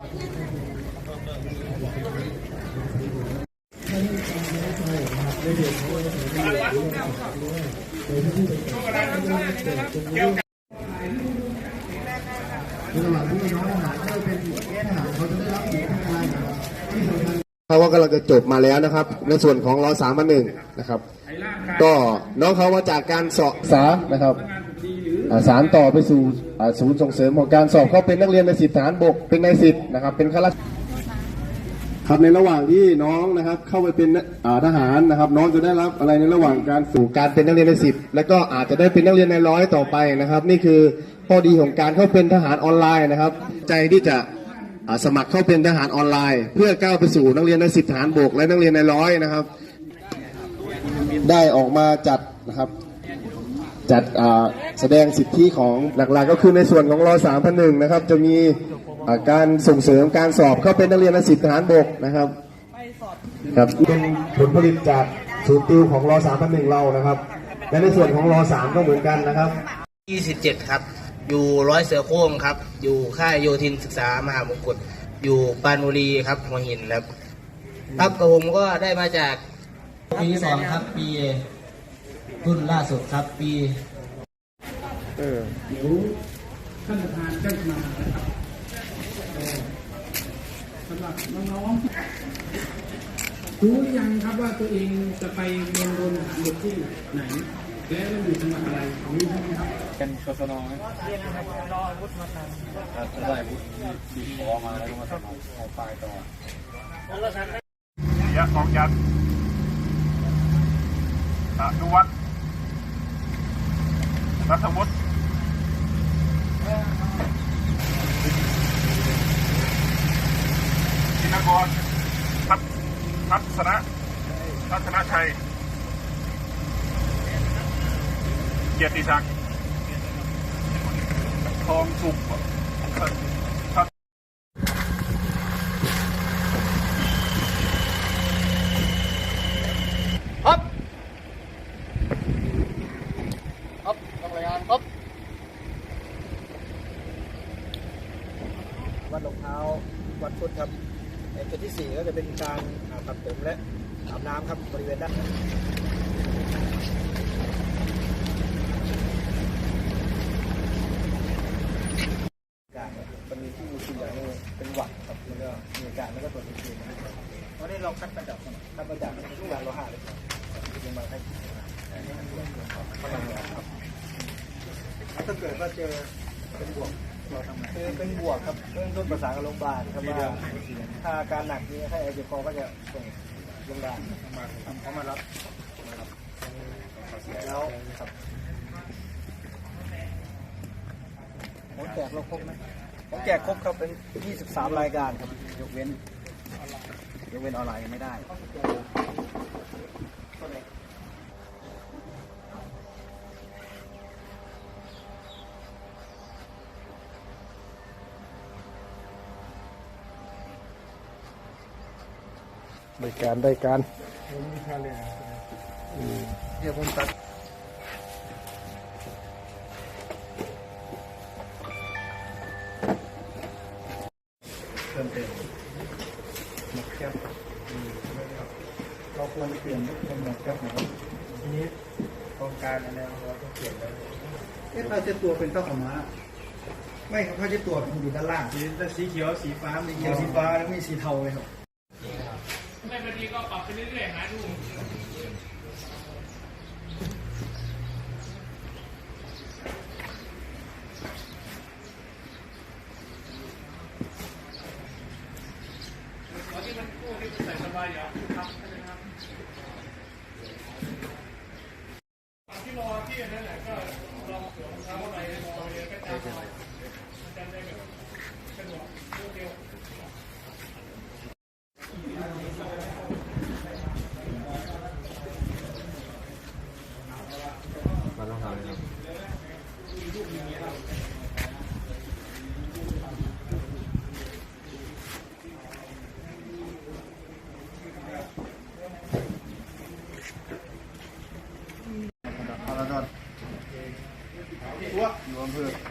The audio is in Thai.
เขาว่ากำลังจะจบมาแล้วนะครับ ในส่วนของรอสามพันหนึ่งนะครับ ก็น้องเขามาจากการสอบสานะครับ สารต่อไปสู่อ่าศูนย์ส่งเสริมของการสอบเขาเป็นนักเรียนในสิบฐานบกเป็นในสิบนะครับเป็นข้าราชครับในระหว่างที่น้องนะครับเข้าไปเป็นอ่าทหารนะครับ น้องจะได้รับอะไรในระหว่างการสู่การเป็นนักเรียนในสิบแล้วก็อาจจะได้เป็นนักเรียนในร้อยต่อไปนะครับ นี่คือข้อดีของการเข้าเป็นทหารออนไลน์นะครับ ใจที่จะอ่าสมัครเข้าเป็นทหารออนไลน์ เพื่อก้าวไปสู่นักเรียนในสิบฐานบกและนักเรียนในร้อยนะครับ ได้ออกมาจัดนะครับ จัดอ่าแสดงสิทธิของหลักๆ ก็คือในส่วนของรอสามพันหนึ่งนะครับ จะมีอ่าการส่งเสริมการสอบเข้าเป็นนักเรียนในสิบฐานบกนะครับครับเป็นผลผลิตจากศูนย์ติวของรอสามพันหนึ่งเรานะครับ และในส่วนของรอสามก็เหมือนกันนะครับ 27 ครับ อยู่ร้อยเสือโคร่งครับ อยู่ค่ายโยธินศึกษามหามงกุฎอยู่ปรานบุรีครับหัวหินครับครับกับผมก็ได้มาจากปีสองครับปี รุ่นล่าสุดครับปีท่านประธานได้มานะครับเอ่อสำหรับน้องๆรู้หรือยังครับว่าตัวเองจะไปเรียนรนอาหารบกที่ไหน และมันอยู่จังหวัดอะไรของรู้ใช่ไหมครับเป็นกศนไหมเรียนรออาวุธมาทำได้อาวุธดีขอมาแล้วก็มาทำเอาปลายต่อยะกองยันอนุวัฒน์ รัฐวุฒิธินกรทัศทัศนะทัศนชัย เกียรติศักดิ์ทองสุข วัดรองเท้า วัดพุทธครับในจุดที่สี่ก็จะเป็นการตัดผมและอาบน้ำครับบริเวณด้านการมันมีที่มีสิ่อย่างนี้เป็นหวัดครับแล้วก็มีอาการแล้วก็ตรวจเป็นคืนะครับวันนี้เราคัดประจับคัดประจับทุกงานเราหาเลยครับยังมาให้ถ้าเกิดว่าเจอเป็นบวก คือเป็นบวกครับเรื่องต้นประสานกับโรงพยาบาลครับว่าถ้าอาการหนักนี้ให้ไอเจ็บคอก็จะส่งโรงพยาบาลมาเขามารับแล้วครับผมแจกเราครบไหมผมแจกครบครับเป็น23 รายการครับยกเว้นยกเว้นออนไลน์ไม่ได้ ได้การได้การเดี๋ยวผมตัดเพิ่มเติมหมดแคปเราควรเปลี่ยนเป็นหมดแคปไหมทีนี้โครงการอะไรเราต้องเปลี่ยนแล้วเอ๊ะผ้าเช็ดตัวเป็นผ้าขาวม้าไม่ครับผ้าเช็ดตัวมันอยู่ด้านล่างสีสีเขียวสีฟ้าสีเขียวสีฟ้าแล้วมีสีเทาเลยครับ ในพอดีก็ปรับไปเรื่อยๆหาดูที่รอที่นั่นแหละก็ลองสวมเท้าไปลองไปก็จะจะได้แบบสะดวกรวดเร็ว มาต้งทำเลยครับอยู่อำเภอ